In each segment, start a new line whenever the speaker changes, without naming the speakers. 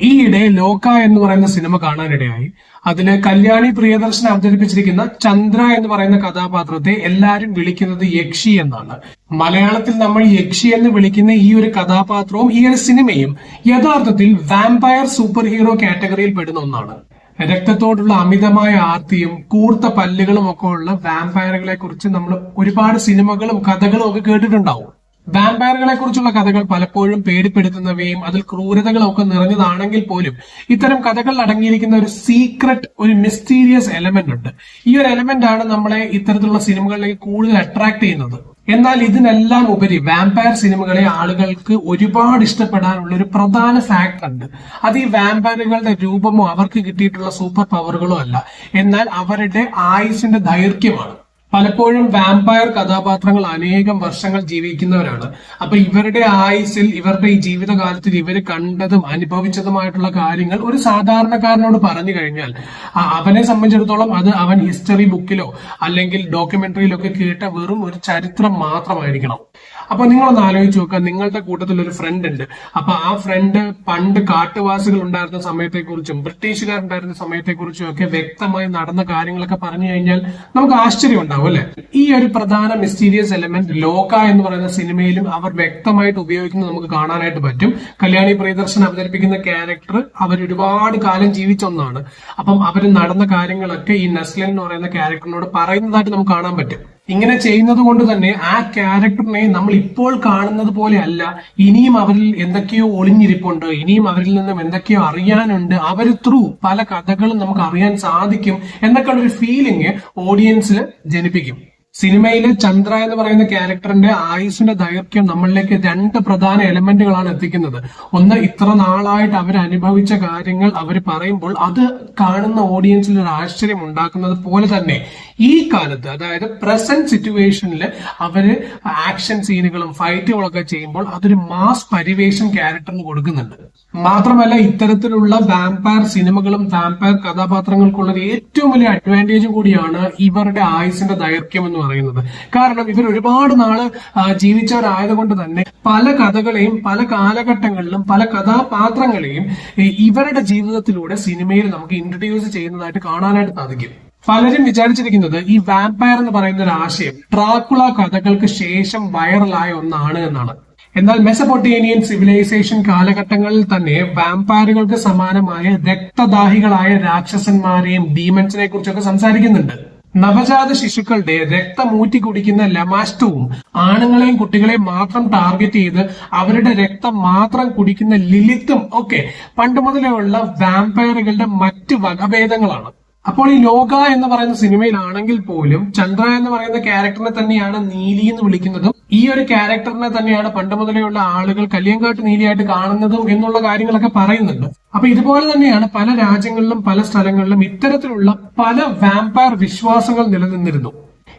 ഈയിടെ ലോക എന്ന് പറയുന്ന സിനിമ കാണാനിടയായി. അതിൽ കല്യാണി പ്രിയദർശൻ അവതരിപ്പിച്ചിരിക്കുന്ന ചന്ദ്ര എന്ന് പറയുന്ന കഥാപാത്രത്തെ എല്ലാരും വിളിക്കുന്നത് യക്ഷി എന്നാണ്. മലയാളത്തിൽ നമ്മൾ യക്ഷി എന്ന് വിളിക്കുന്ന ഈ ഒരു കഥാപാത്രവും ഈ ഒരു സിനിമയും യഥാർത്ഥത്തിൽ വാമ്പയർ സൂപ്പർ ഹീറോ കാറ്റഗറിയിൽ പെടുന്ന ഒന്നാണ്. രക്തത്തോടുള്ള അമിതമായ ആർത്തിയും കൂർത്ത പല്ലുകളും ഒക്കെ ഉള്ള വാമ്പയറുകളെ കുറിച്ച് നമ്മൾ ഒരുപാട് സിനിമകളും കഥകളും ഒക്കെ കേട്ടിട്ടുണ്ടാവും. വാമ്പയറുകളെ കുറിച്ചുള്ള കഥകൾ പലപ്പോഴും പേടിപ്പെടുത്തുന്നവയും അതിൽ ക്രൂരതകളൊക്കെ നിറഞ്ഞതാണെങ്കിൽ പോലും ഇത്തരം കഥകളിൽ അടങ്ങിയിരിക്കുന്ന ഒരു സീക്രട്ട് ഒരു മിസ്റ്റീരിയസ് എലമെന്റ് ഉണ്ട്. ഈ ഒരു എലമെന്റ് ആണ് നമ്മളെ ഇത്തരത്തിലുള്ള സിനിമകളിലേക്ക് കൂടുതൽ അട്രാക്ട് ചെയ്യുന്നത്. എന്നാൽ ഇതിനെല്ലാം ഉപരി വാമ്പയർ സിനിമകളെ ആളുകൾക്ക് ഒരുപാട് ഇഷ്ടപ്പെടാനുള്ള ഒരു പ്രധാന ഫാക്ടർ ഉണ്ട്. അത് ഈ വാമ്പയറുകളുടെ രൂപമോ അവർക്ക് കിട്ടിയിട്ടുള്ള സൂപ്പർ പവറുകളോ അല്ല. എന്നാൽ അവരുടെ ആയുസിന്റെ ദൈർഘ്യമാണ്. പലപ്പോഴും വാമ്പയർ കഥാപാത്രങ്ങൾ അനേകം വർഷങ്ങൾ ജീവിക്കുന്നവരാണ്. അപ്പൊ ഇവരുടെ ആയുസിൽ ഇവരുടെ ഈ ജീവിതകാലത്തിൽ ഇവർ കണ്ടതും അനുഭവിച്ചതുമായിട്ടുള്ള കാര്യങ്ങൾ ഒരു സാധാരണക്കാരനോട് പറഞ്ഞു കഴിഞ്ഞാൽ അവനെ സംബന്ധിച്ചിടത്തോളം അത് അവൻ ഹിസ്റ്ററി ബുക്കിലോ അല്ലെങ്കിൽ ഡോക്യുമെന്ററിയിലോ ഒക്കെ കേട്ട വെറും ഒരു ചരിത്രം മാത്രമായിരിക്കണം. അപ്പൊ നിങ്ങളൊന്ന് ആലോചിച്ച് നോക്കുക നിങ്ങളുടെ കൂട്ടത്തിൽ ഒരു ഫ്രണ്ട് ഉണ്ട്. അപ്പൊ ആ ഫ്രണ്ട് പണ്ട് കാട്ടുവാസികൾ ഉണ്ടായിരുന്ന സമയത്തെക്കുറിച്ചും ബ്രിട്ടീഷുകാരുണ്ടായിരുന്ന സമയത്തെക്കുറിച്ചും ഒക്കെ വ്യക്തമായി നടന്ന കാര്യങ്ങളൊക്കെ പറഞ്ഞു കഴിഞ്ഞാൽ നമുക്ക് ആശ്ചര്യം ഉണ്ടാവും അല്ലെ? ഈ ഒരു പ്രധാന മിസ്റ്റീരിയസ് എലമെന്റ് ലോക എന്ന് പറയുന്ന സിനിമയിലും അവർ വ്യക്തമായിട്ട് ഉപയോഗിക്കുന്നത് നമുക്ക് കാണാനായിട്ട് പറ്റും. കല്യാണി പ്രിയദർശൻ അവതരിപ്പിക്കുന്ന ക്യാരക്ടർ അവർ ഒരുപാട് കാലം ജീവിച്ച ഒന്നാണ്. അപ്പം അവർ നടന്ന കാര്യങ്ങളൊക്കെ ഈ നസ്ലൻ എന്ന് പറയുന്ന ക്യാരക്ടറിനോട് പറയുന്നതായിട്ട് നമുക്ക് കാണാൻ പറ്റും. ഇങ്ങനെ ചെയ്യുന്നത് കൊണ്ട് തന്നെ ആ ക്യാരക്ടറിനെ നമ്മൾ ഇപ്പോൾ കാണുന്നത് പോലെ അല്ല. ഇനിയും അവരിൽ എന്തൊക്കെയോ ഒളിഞ്ഞിരിപ്പുണ്ട്. ഇനിയും അവരിൽ നിന്നും എന്തൊക്കെയോ അറിയാനുണ്ട്. അവർ ത്രൂ പല കഥകളും നമുക്ക് അറിയാൻ സാധിക്കും. എന്നൊക്കെയുള്ള ഒരു ഫീലിംഗ് ഓഡിയൻസിൽ ജനിപ്പിക്കും. സിനിമയിലെ ചന്ദ്ര എന്ന് പറയുന്ന ക്യാരക്ടറിന്റെ ആയുസിന്റെ ദൈർഘ്യം നമ്മളിലേക്ക് രണ്ട് പ്രധാന എലമെന്റുകളാണ് എത്തിക്കുന്നത്. ഒന്ന് ഇത്ര നാളായിട്ട് അവർ അനുഭവിച്ച കാര്യങ്ങൾ അവർ പറയുമ്പോൾ അത് കാണുന്ന ഓഡിയൻസിൽ ഒരു ആശ്ചര്യം ഉണ്ടാക്കുന്നത് പോലെ തന്നെ ഈ കാലത്ത് അതായത് പ്രസന്റ് സിറ്റുവേഷനിൽ അവർ ആക്ഷൻ സീനുകളും ഫൈറ്റുകളൊക്കെ ചെയ്യുമ്പോൾ അതൊരു മാസ് പരിവേഷം ക്യാരക്ടറിന് കൊടുക്കുന്നുണ്ട്. മാത്രമല്ല ഇത്തരത്തിലുള്ള വാമ്പയർ സിനിമകളും വാമ്പയർ കഥാപാത്രങ്ങൾക്കുള്ള ഏറ്റവും വലിയ അഡ്വാന്റേജ് കൂടിയാണ് ഇവരുടെ ആയുസിന്റെ ദൈർഘ്യം എന്ന് പറയുന്നത്. കാരണം ഇവർ ഒരുപാട് നാൾ ജീവിച്ചവരായത് കൊണ്ട് തന്നെ പല കഥകളെയും പല കാലഘട്ടങ്ങളിലും പല കഥാപാത്രങ്ങളെയും ഇവരുടെ ജീവിതത്തിലൂടെ സിനിമയിൽ നമുക്ക് ഇൻട്രൊഡ്യൂസ് ചെയ്യുന്നതായിട്ട് കാണാനായിട്ട് സാധിക്കും. പലരും വിചാരിച്ചിരിക്കുന്നത് ഈ വാമ്പയർ എന്ന് പറയുന്ന ഒരു ആശയം ട്രാക്കുള കഥകൾക്ക് ശേഷം വൈറലായ ഒന്നാണ് എന്നാണ്. എന്നാൽ മെസപ്പൊട്ടേനിയൻ സിവിലൈസേഷൻ കാലഘട്ടങ്ങളിൽ തന്നെ വാമ്പയറുകൾക്ക് സമാനമായ രക്തദാഹികളായ രാക്ഷസന്മാരെയും ഡീമൻസിനെ കുറിച്ചൊക്കെ സംസാരിക്കുന്നുണ്ട്. നവജാത ശിശുക്കളുടെ രക്തം ഊറ്റി കുടിക്കുന്ന ലമാസ്റ്റവും ആണുങ്ങളെയും കുട്ടികളെയും മാത്രം ടാർഗറ്റ് ചെയ്ത് അവരുടെ രക്തം മാത്രം കുടിക്കുന്ന ലിലിത്തും ഒക്കെ പണ്ട് മുതലേ ഉള്ള വാമ്പയറുകളുടെ മറ്റ് വകഭേദങ്ങളാണ്. അപ്പോൾ ഈ ലോക എന്ന് പറയുന്ന സിനിമയിലാണെങ്കിൽ പോലും ചന്ദ്ര എന്ന് പറയുന്ന ക്യാരക്ടറിനെ തന്നെയാണ് നീലി എന്ന് വിളിക്കുന്നതും ഈ ഒരു ക്യാരക്ടറിനെ തന്നെയാണ് പണ്ട് മുതലെയുള്ള ആളുകൾ കല്യാങ്കാട്ട് നീലിയായിട്ട് കാണുന്നതും എന്നുള്ള കാര്യങ്ങളൊക്കെ പറയുന്നുണ്ട്. അപ്പൊ ഇതുപോലെ തന്നെയാണ് പല രാജ്യങ്ങളിലും പല സ്ഥലങ്ങളിലും ഇത്തരത്തിലുള്ള പല വാമ്പയർ വിശ്വാസങ്ങൾ നിലനിന്നിരുന്നു.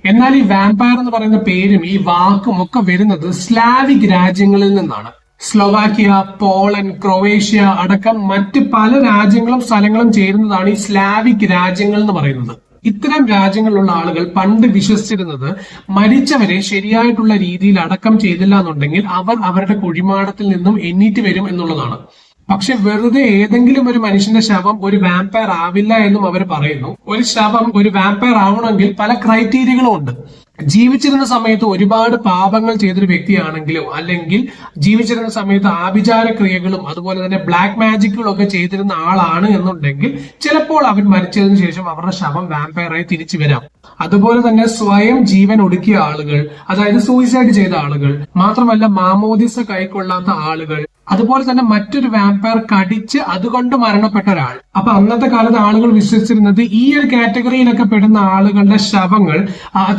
എന്നാൽ ഈ വാമ്പയർ എന്ന് പറയുന്ന പേരും ഈ വാക്കും ഒക്കെ വരുന്നത് സ്ലാവിക് രാജ്യങ്ങളിൽ നിന്നാണ്. സ്ലൊവാക്യ പോളണ്ട് ക്രൊവേഷ്യ അടക്കം മറ്റ് പല രാജ്യങ്ങളും സ്ഥലങ്ങളും ചേരുന്നതാണ് ഈ സ്ലാവിക് രാജ്യങ്ങൾ എന്ന് പറയുന്നത്. ഇത്തരം രാജ്യങ്ങളിലുള്ള ആളുകൾ പണ്ട് വിശ്വസിച്ചിരുന്നത് മരിച്ചവരെ ശരിയായിട്ടുള്ള രീതിയിൽ അടക്കം ചെയ്തില്ല എന്നുണ്ടെങ്കിൽ അവർ അവരുടെ കുഴിമാടത്തിൽ നിന്നും എണ്ണീറ്റ് വരും എന്നുള്ളതാണ്. പക്ഷെ വെറുതെ ഏതെങ്കിലും ഒരു മനുഷ്യന്റെ ശവം ഒരു വാമ്പയർ ആവില്ല എന്നും അവർ പറയുന്നു. ഒരു ശവം ഒരു വാമ്പയർ ആവണമെങ്കിൽ പല ക്രൈറ്റീരിയകളും ഉണ്ട്. ജീവിച്ചിരുന്ന സമയത്ത് ഒരുപാട് പാപങ്ങൾ ചെയ്തൊരു വ്യക്തിയാണെങ്കിലും അല്ലെങ്കിൽ ജീവിച്ചിരുന്ന സമയത്ത് ആഭിചാര ക്രിയകളും അതുപോലെ തന്നെ ബ്ലാക്ക് മാജിക്കുകളും ഒക്കെ ചെയ്തിരുന്ന ആളാണ് എന്നുണ്ടെങ്കിൽ ചിലപ്പോൾ അവൻ മരിച്ചതിന് ശേഷം അവരുടെ ശവം വാമ്പയറായി തിരിച്ചു വരാം. അതുപോലെ തന്നെ സ്വയം ജീവൻ ഒടുക്കിയ ആളുകൾ അതായത് സൂയിസൈഡ് ചെയ്ത ആളുകൾ മാത്രമല്ല മാമോദിസ കൈക്കൊള്ളാത്ത ആളുകൾ അതുപോലെ തന്നെ മറ്റൊരു വാമ്പയർ കടിച്ച് അതുകൊണ്ട് മരണപ്പെട്ട ഒരാൾ. അപ്പൊ അന്നത്തെ കാലത്ത് ആളുകൾ വിശ്വസിച്ചിരുന്നത് ഈ ഒരു കാറ്റഗറിയിലൊക്കെ പെടുന്ന ആളുകളുടെ ശവങ്ങൾ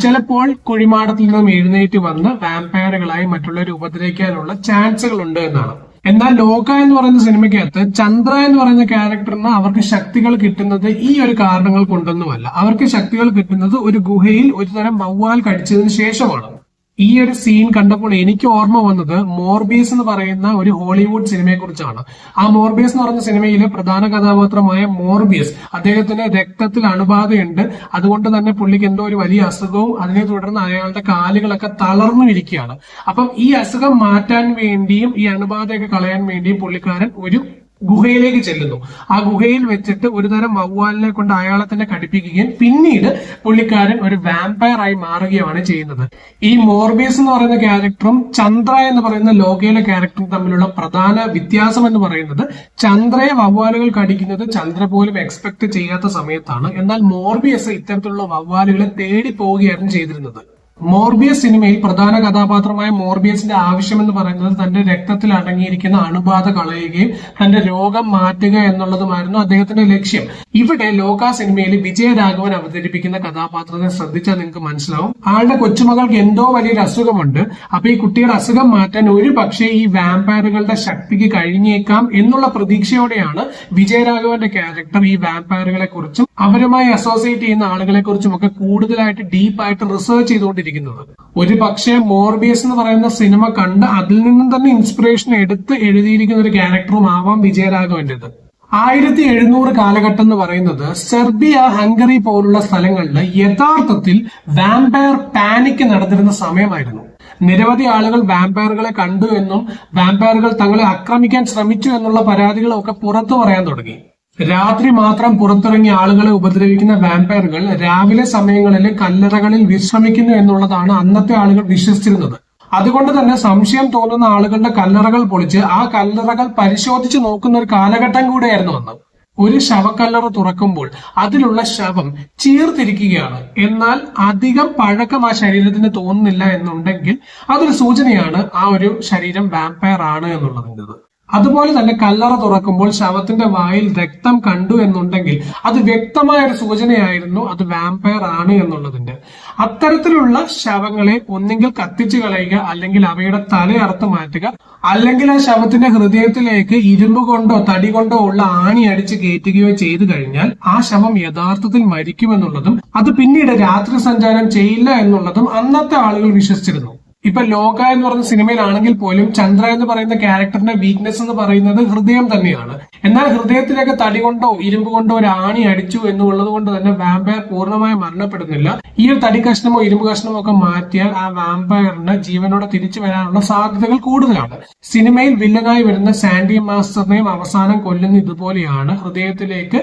ചിലപ്പോൾ കുഴിമാടത്തിൽ നിന്നും എഴുന്നേറ്റ് വന്ന് വാമ്പയറുകളായി മറ്റുള്ളവരെ ഉപദ്രവിക്കാനുള്ള ചാൻസുകൾ ഉണ്ട് എന്നാണ്. എന്നാൽ ലോക എന്ന് പറയുന്ന സിനിമയ്ക്കകത്ത് ചന്ദ്ര എന്ന് പറയുന്ന ക്യാരക്ടറിന് അവർക്ക് ശക്തികൾ കിട്ടുന്നത് ഈ ഒരു കാരണങ്ങൾ കൊണ്ടൊന്നുമല്ല. അവർക്ക് ശക്തികൾ കിട്ടുന്നത് ഒരു ഗുഹയിൽ ഒരു തരം വവ്വാൽ കടിച്ചതിന് ശേഷമാണ്. ഈ ഒരു സീൻ കണ്ടപ്പോൾ എനിക്ക് ഓർമ്മ വന്നത് മോർബീസ് എന്ന് പറയുന്ന ഒരു ഹോളിവുഡ് സിനിമയെ കുറിച്ചാണ് ആ മോർബീസ് എന്ന് പറഞ്ഞ സിനിമയിലെ പ്രധാന കഥാപാത്രമായ മോർബീസ് അദ്ദേഹത്തിന് രക്തത്തിൽ അണുബാധയുണ്ട്. അതുകൊണ്ട് തന്നെ പുള്ളിക്ക് എന്തോ ഒരു വലിയ അസുഖവും അതിനെ തുടർന്ന് അയാളുടെ കാലുകളൊക്കെ തളർന്നു ഇരിക്കുകയാണ്. അപ്പം ഈ അസുഖം മാറ്റാൻ വേണ്ടിയും ഈ അണുബാധയൊക്കെ കളയാൻ വേണ്ടിയും പുള്ളിക്കാരൻ ഒരു ഗുഹയിലേക്ക് ചെല്ലുന്നു. ആ ഗുഹയിൽ വെച്ചിട്ട് ഒരു തരം വവ്വാലിനെ കൊണ്ട് അയാളെ തന്നെ കടിപ്പിക്കുകയും പിന്നീട് പുള്ളിക്കാരൻ ഒരു വാമ്പയർ ആയി മാറുകയാണ് ചെയ്യുന്നത്. ഈ മോർബീസ് എന്ന് പറയുന്ന ക്യാരക്ടറും ചന്ദ്ര എന്ന് പറയുന്ന ലോകയിലെ ക്യാരക്ടറും തമ്മിലുള്ള പ്രധാന വ്യത്യാസം എന്ന് പറയുന്നത് ചന്ദ്രയെ വവ്വാലുകൾ കടിക്കുന്നത് ചന്ദ്ര പോലും എക്സ്പെക്ട് ചെയ്യാത്ത സമയത്താണ്. എന്നാൽ മോർബിയസ് ഇത്തരത്തിലുള്ള വവ്വാലുകളെ തേടി പോവുകയായിരുന്നു ചെയ്തിരുന്നത്. മോർബിയസ് സിനിമയിൽ പ്രധാന കഥാപാത്രമായ മോർബിയസിന്റെ ആവശ്യം എന്ന് പറയുന്നത് തന്റെ രക്തത്തിൽ അടങ്ങിയിരിക്കുന്ന അണുബാധ കളയുകയും തന്റെ രോഗം മാറ്റുക എന്നുള്ളതുമായിരുന്നു അദ്ദേഹത്തിന്റെ ലക്ഷ്യം. ഇവിടെ ലോക സിനിമയിൽ വിജയരാഘവൻ അവതരിപ്പിക്കുന്ന കഥാപാത്രത്തെ ശ്രദ്ധിച്ചാൽ നിങ്ങൾക്ക് മനസ്സിലാവും. ആളുടെ കൊച്ചുമകൾക്ക് എന്തോ വലിയൊരു അസുഖമുണ്ട്. അപ്പൊ ഈ കുട്ടിയുടെ അസുഖം മാറ്റാൻ ഒരു പക്ഷേ ഈ വാമ്പയറുകളുടെ ശക്തിക്ക് കഴിഞ്ഞേക്കാം എന്നുള്ള പ്രതീക്ഷയോടെയാണ് വിജയരാഘവന്റെ ക്യാരക്ടർ ഈ വാമ്പയറുകളെ കുറിച്ചും അവരുമായി അസോസിയേറ്റ് ചെയ്യുന്ന ആളുകളെ കുറിച്ചും ഒക്കെ കൂടുതലായിട്ട് ഡീപ്പായിട്ട് റിസർച്ച് ചെയ്തുകൊണ്ടിരിക്കുന്നത്. ഒരു പക്ഷേ മോർബിയസ് എന്ന് പറയുന്ന സിനിമ കണ്ട് അതിൽ നിന്നും തന്നെ ഇൻസ്പിറേഷൻ എടുത്ത് എഴുതിയിരിക്കുന്ന ഒരു ക്യാരക്ടറും ആവാം വിജയരാഘവന്റേത്. ആയിരത്തി എഴുന്നൂറ് കാലഘട്ടം എന്ന് പറയുന്നത് സെർബിയ ഹംഗറി പോലുള്ള സ്ഥലങ്ങളിൽ യഥാർത്ഥത്തിൽ വാമ്പയർ പാനിക് നടന്നിരുന്ന സമയമായിരുന്നു. നിരവധി ആളുകൾ വാമ്പയറുകളെ കണ്ടു എന്നും വാമ്പയറുകൾ തങ്ങളെ ആക്രമിക്കാൻ ശ്രമിച്ചു എന്നുള്ള പരാതികളൊക്കെ പുറത്തു പറയാൻ തുടങ്ങി. രാത്രി മാത്രം പുറത്തിറങ്ങി ആളുകളെ ഉപദ്രവിക്കുന്ന വാമ്പയറുകൾ രാവിലെ സമയങ്ങളിൽ കല്ലറകളിൽ വിശ്രമിക്കുന്നു എന്നുള്ളതാണ് അന്നത്തെ ആളുകൾ വിശ്വസിച്ചിരുന്നത്. അതുകൊണ്ട് തന്നെ സംശയം തോന്നുന്ന ആളുകളുടെ കല്ലറകൾ പൊളിച്ച് ആ കല്ലറകൾ പരിശോധിച്ച് നോക്കുന്ന ഒരു കാലഘട്ടം കൂടെയായിരുന്നു അന്ന്. ഒരു ശവക്കല്ലറ തുറക്കുമ്പോൾ അതിലുള്ള ശവം ചീർത്തിരിക്കുകയാണ്. എന്നാൽ അധികം പഴക്കം ആ ശരീരത്തിന് തോന്നുന്നില്ല എന്നുണ്ടെങ്കിൽ അതൊരു സൂചനയാണ് ആ ഒരു ശരീരം വാമ്പയർ ആണ് എന്നുള്ളതിന്റെത്. അതുപോലെ തന്നെ കല്ലറ തുറക്കുമ്പോൾ ശവത്തിന്റെ വായിൽ രക്തം കണ്ടു എന്നുണ്ടെങ്കിൽ അത് വ്യക്തമായ ഒരു സൂചനയായിരുന്നു അത് വാമ്പയർ ആണ് എന്നുള്ളതിന്റെ. അത്തരത്തിലുള്ള ശവങ്ങളെ ഒന്നെങ്കിൽ കത്തിച്ചു കളയുക അല്ലെങ്കിൽ അവയുടെ തല അറുത്ത് മാറ്റുക അല്ലെങ്കിൽ ആ ശവത്തിന്റെ ഹൃദയത്തിലേക്ക് ഇരുമ്പ് കൊണ്ടോ തടി കൊണ്ടോ ഉള്ള ആണി അടിച്ച് കയറ്റുകയോ ചെയ്തു കഴിഞ്ഞാൽ ആ ശവം യഥാർത്ഥത്തിൽ മരിക്കുമെന്നുള്ളതും അത് പിന്നീട് രാത്രി സഞ്ചാരം ചെയ്യില്ല എന്നുള്ളതും അന്നത്തെ ആളുകൾ വിശ്വസിച്ചിരുന്നു. ഇപ്പൊ ലോക എന്ന് പറയുന്ന സിനിമയിലാണെങ്കിൽ പോലും ചന്ദ്ര എന്ന് പറയുന്ന ക്യാരക്ടറിന്റെ വീക്ക്നെസ് എന്ന് പറയുന്നത് ഹൃദയം തന്നെയാണ്. എന്നാൽ ഹൃദയത്തിലേക്ക് തടി കൊണ്ടോ ഇരുമ്പ് കൊണ്ടോ ഒരു ആണി അടിച്ചു എന്നുള്ളത് കൊണ്ട് തന്നെ വാമ്പയർ പൂർണമായി മരണപ്പെടുന്നില്ല. ഈ ഒരു തടി കഷ്ണമോ ഇരുമ്പ് കഷ്ണമോ ഒക്കെ മാറ്റിയാൽ ആ വാമ്പയറിന് ജീവനോടെ തിരിച്ചു വരാനുള്ള സാധ്യതകൾ കൂടുതലാണ്. സിനിമയിൽ വില്ലനായി വരുന്ന സാൻഡി മാസ്റ്ററിനെയും അവസാനം കൊല്ലുന്ന ഇതുപോലെയാണ് ഹൃദയത്തിലേക്ക്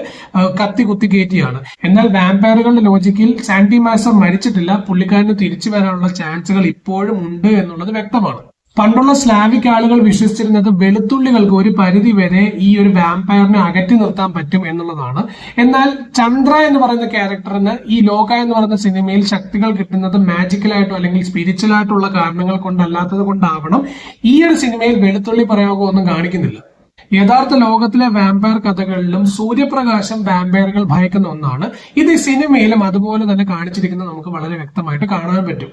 കത്തി കുത്തി കയറ്റിയാണ്. എന്നാൽ വാമ്പയറുകളുടെ ലോജിക്കിൽ സാൻഡി മാസ്റ്റർ മരിച്ചിട്ടില്ല. പുള്ളിക്കാരന് തിരിച്ചു വരാനുള്ള ചാൻസുകൾ ഇപ്പോഴും ഉണ്ട് എന്നുള്ളത് വ്യക്തമാണ്. പണ്ടുള്ള സ്ലാവിക് ആളുകൾ വിശ്വസിച്ചിരുന്നത് വെളുത്തുള്ളികൾക്ക് ഒരു പരിധി വരെ ഈ ഒരു വാമ്പയറിനെ അകറ്റി നിർത്താൻ പറ്റും എന്നുള്ളതാണ്. എന്നാൽ ചന്ദ്ര എന്ന് പറയുന്ന ക്യാരക്ടറിന് ഈ ലോക എന്ന് പറയുന്ന സിനിമയിൽ ശക്തികൾ കിട്ടുന്നത് മാജിക്കലായിട്ടോ അല്ലെങ്കിൽ സ്പിരിച്വൽ ആയിട്ടുള്ള കാരണങ്ങൾ കൊണ്ടല്ലാത്തത് കൊണ്ടാവണം. ഈ ഒരു സിനിമയിൽ വെളുത്തുള്ളി പ്രയോഗമൊന്നും കാണിക്കുന്നില്ല. യഥാർത്ഥ ലോകത്തിലെ വാമ്പയർ കഥകളിലും സൂര്യപ്രകാശം വാമ്പയറുകൾ ഭയക്കുന്ന ഒന്നാണ്. ഇത് സിനിമയിലും അതുപോലെ തന്നെ കാണിച്ചിരിക്കുന്നത് നമുക്ക് വളരെ വ്യക്തമായിട്ട് കാണാൻ പറ്റും.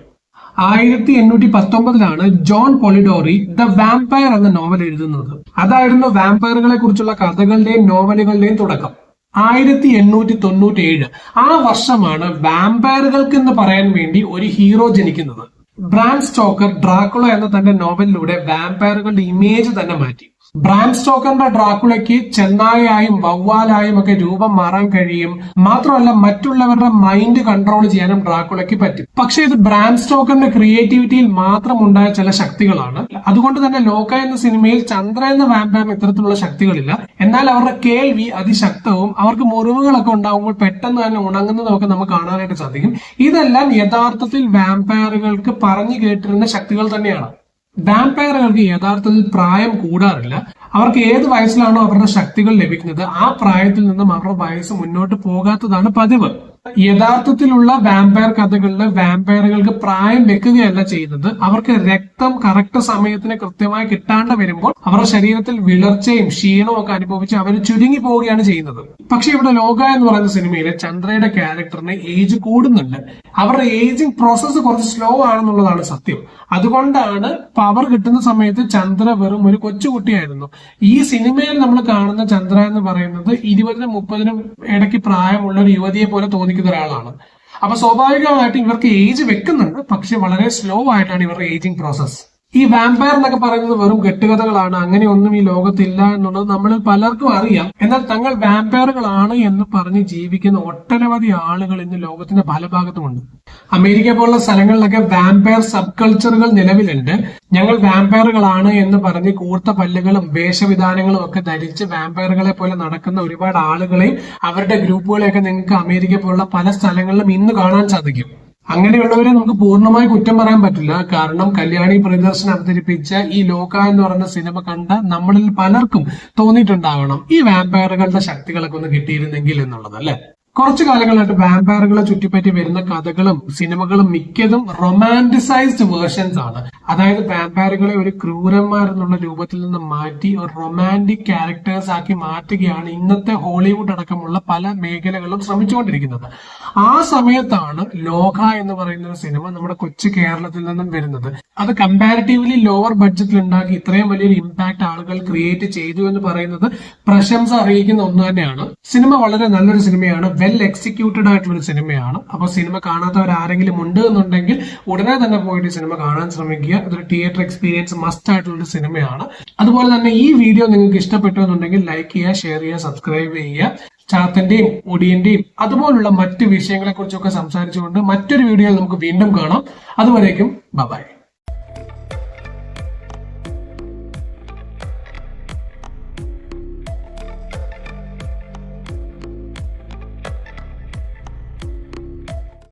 ആയിരത്തി എണ്ണൂറ്റി പത്തൊമ്പതിലാണ് ജോൺ പൊളിഡോറി ദ വാമ്പയർ എന്ന നോവൽ എഴുതുന്നത്. അതായിരുന്നു വാമ്പയറുകളെ കുറിച്ചുള്ള കഥകളുടെയും നോവലുകളുടെയും തുടക്കം. ആയിരത്തി എണ്ണൂറ്റി തൊണ്ണൂറ്റി ഏഴ് ആ വർഷമാണ് വാമ്പയറുകൾക്ക് എന്ന് പറയാൻ വേണ്ടി ഒരു ഹീറോ ജനിക്കുന്നത്. ബ്രാം സ്റ്റോക്കർ ഡ്രാക്കുള എന്ന തന്റെ നോവലിലൂടെ വാമ്പയറുകളുടെ ഇമേജ് തന്നെ മാറ്റി. ബ്രാം സ്റ്റോക്കറിന്റെ ഡ്രാക്കുളയ്ക്ക് ചെന്നായയായും വവ്വാലായും ഒക്കെ രൂപം മാറാൻ കഴിയും. മാത്രമല്ല മറ്റുള്ളവരുടെ മൈൻഡ് കൺട്രോൾ ചെയ്യാനും ഡ്രാക്കുളയ്ക്ക് പറ്റും. പക്ഷെ ഇത് ബ്രാം സ്റ്റോക്കറിന്റെ ക്രിയേറ്റിവിറ്റിയിൽ മാത്രം ഉണ്ടായ ചില ശക്തികളാണ്. അതുകൊണ്ട് തന്നെ ലോക എന്ന സിനിമയിൽ ചന്ദ്ര എന്ന വാമ്പയറിന് ഇത്തരത്തിലുള്ള ശക്തികളില്ല. എന്നാൽ അവരുടെ കേൾവി അതിശക്തവും അവർക്ക് മുറിവുകളൊക്കെ ഉണ്ടാകുമ്പോൾ പെട്ടെന്ന് തന്നെ ഉണങ്ങുന്നതൊക്കെ നമുക്ക് കാണാനായിട്ട് സാധിക്കും. ഇതെല്ലാം യഥാർത്ഥത്തിൽ വാമ്പയറുകൾക്ക് പറഞ്ഞു കേട്ടിരുന്ന ശക്തികൾ തന്നെയാണ്. വാമ്പയറുകൾക്ക് യഥാർത്ഥത്തിൽ പ്രായം കൂടാറില്ല. അവർക്ക് ഏത് വയസ്സിലാണോ അവരുടെ ശക്തികൾ ലഭിക്കുന്നത് ആ പ്രായത്തിൽ നിന്നും അവരുടെ വയസ്സ് മുന്നോട്ട് പോകാത്തതാണ് പതിവ്. യഥാർത്ഥത്തിലുള്ള വാമ്പയർ കഥകളിൽ വാമ്പയറുകൾക്ക് പ്രായം വെക്കുകയല്ല ചെയ്യുന്നത്. അവർക്ക് രക്തം കറക്റ്റ് സമയത്തിന് കൃത്യമായി കിട്ടാണ്ട് വരുമ്പോൾ അവരുടെ ശരീരത്തിൽ വിളർച്ചയും ക്ഷീണവും ഒക്കെ അനുഭവിച്ച് അവർ ചുരുങ്ങി പോവുകയാണ് ചെയ്യുന്നത്. പക്ഷെ ഇവിടെ ലോക എന്ന് പറയുന്ന സിനിമയിലെ ചന്ദ്രയുടെ ക്യാരക്ടറിന് ഏജ് കൂടുന്നുണ്ട്. അവരുടെ ഏജിങ് പ്രോസസ്സ് കുറച്ച് സ്ലോ ആണെന്നുള്ളതാണ് സത്യം. അതുകൊണ്ടാണ് പവർ കിട്ടുന്ന സമയത്ത് ചന്ദ്ര വെറും ഒരു കൊച്ചുകുട്ടിയായിരുന്നു. ഈ സിനിമയിൽ നമ്മൾ കാണുന്ന ചന്ദ്ര എന്ന് പറയുന്നത് ഇരുപതിനും മുപ്പതിനും ഇടയ്ക്ക് പ്രായമുള്ള ഒരു യുവതിയെ പോലെ തോന്നിക്കുന്ന ഒരാളാണ്. അപ്പൊ സ്വാഭാവികമായിട്ട് ഇവർക്ക് ഏജ് വെക്കുന്നുണ്ട് പക്ഷെ വളരെ സ്ലോ ആയിട്ടാണ് ഇവരുടെ ഏജിങ് പ്രോസസ്സ് ഈ വാമ്പയർ എന്നൊക്കെ പറയുന്നത് വെറും കെട്ടുകഥകളാണ്. അങ്ങനെയൊന്നും ഈ ലോകത്തില്ല എന്നുള്ളത് നമ്മളിൽ പലർക്കും അറിയാം. എന്നാൽ തങ്ങൾ വാമ്പയറുകളാണ് എന്ന് പറഞ്ഞ് ജീവിക്കുന്ന ഒട്ടനവധി ആളുകൾ ഇന്ന് ലോകത്തിന്റെ പല ഭാഗത്തുമുണ്ട് അമേരിക്ക പോലുള്ള സ്ഥലങ്ങളിലൊക്കെ വാമ്പയർ സബ് കൾച്ചറുകൾ നിലവിലുണ്ട്. ഞങ്ങൾ വാമ്പയറുകളാണ് എന്ന് പറഞ്ഞ് കൂർത്ത പല്ലുകളും വേഷവിധാനങ്ങളും ഒക്കെ ധരിച്ച് വാമ്പയറുകളെ പോലെ നടക്കുന്ന ഒരുപാട് ആളുകളെയും അവരുടെ ഗ്രൂപ്പുകളെയൊക്കെ നിങ്ങൾക്ക് അമേരിക്ക പോലുള്ള പല സ്ഥലങ്ങളിലും ഇന്ന് കാണാൻ സാധിക്കും. അങ്ങനെയുള്ളവരെ നമുക്ക് പൂർണമായി കുറ്റം പറയാൻ പറ്റില്ല. കാരണം കല്യാണി പ്രിയദർശൻ അവതരിപ്പിച്ച ഈ ലോക എന്ന് പറയുന്ന സിനിമ കണ്ട നമ്മളിൽ പലർക്കും തോന്നിയിട്ടുണ്ടാവണം ഈ വാമ്പയറുകളുടെ ശക്തികളൊക്കെ ഒന്ന് കിട്ടിയിരുന്നെങ്കിൽ എന്നുള്ളത് അല്ലെ? കുറച്ചു കാലങ്ങളായിട്ട് വാമ്പയറുകളെ ചുറ്റിപ്പറ്റി വരുന്ന കഥകളും സിനിമകളും മിക്കതും റൊമാന്റിസൈസ്ഡ് വേർഷൻസ് ആണ്. അതായത് വാമ്പയറുകളെ ഒരു ക്രൂരന്മാർ എന്നുള്ള രൂപത്തിൽ നിന്ന് മാറ്റി ഒരു റൊമാന്റിക് ക്യാരക്ടേഴ്സ് ആക്കി മാറ്റുകയാണ് ഇന്നത്തെ ഹോളിവുഡ് അടക്കമുള്ള പല മേഖലകളും ശ്രമിച്ചുകൊണ്ടിരിക്കുന്നത്. ആ സമയത്താണ് ലോക എന്ന് പറയുന്ന ഒരു സിനിമ നമ്മുടെ കൊച്ചു കേരളത്തിൽ നിന്നും വരുന്നത്. അത് കമ്പാരിറ്റീവ്ലി ലോവർ ബഡ്ജറ്റിൽ ഉണ്ടാക്കി ഇത്രയും വലിയൊരു ഇമ്പാക്ട് ആളുകൾ ക്രിയേറ്റ് ചെയ്തു എന്ന് പറയുന്നത് പ്രശംസ അറിയിക്കുന്ന ഒന്ന് തന്നെയാണ്. സിനിമ വളരെ നല്ലൊരു സിനിമയാണ്. എക്സിക്യൂട്ടഡ് ആയിട്ടുള്ള ഒരു സിനിമയാണ്. അപ്പോൾ സിനിമ കാണാത്തവർ ആരെങ്കിലും ഉണ്ട് എന്നുണ്ടെങ്കിൽ ഉടനെ തന്നെ പോയിട്ട് സിനിമ കാണാൻ ശ്രമിക്കുക. ഇതൊരു തിയേറ്റർ എക്സ്പീരിയൻസ് മസ്റ്റ് ആയിട്ടുള്ള ഒരു സിനിമയാണ്. അതുപോലെ തന്നെ ഈ വീഡിയോ നിങ്ങൾക്ക് ഇഷ്ടപ്പെട്ടു എന്നുണ്ടെങ്കിൽ ലൈക്ക് ചെയ്യുക ഷെയർ ചെയ്യുക സബ്സ്ക്രൈബ് ചെയ്യുക. ചാത്തന്റെയും ഒടിയന്റെയും അതുപോലുള്ള മറ്റ് വിഷയങ്ങളെ കുറിച്ചൊക്കെ സംസാരിച്ചുകൊണ്ട് മറ്റൊരു വീഡിയോ നമുക്ക് വീണ്ടും കാണാം. അതുവരേക്കും ബൈ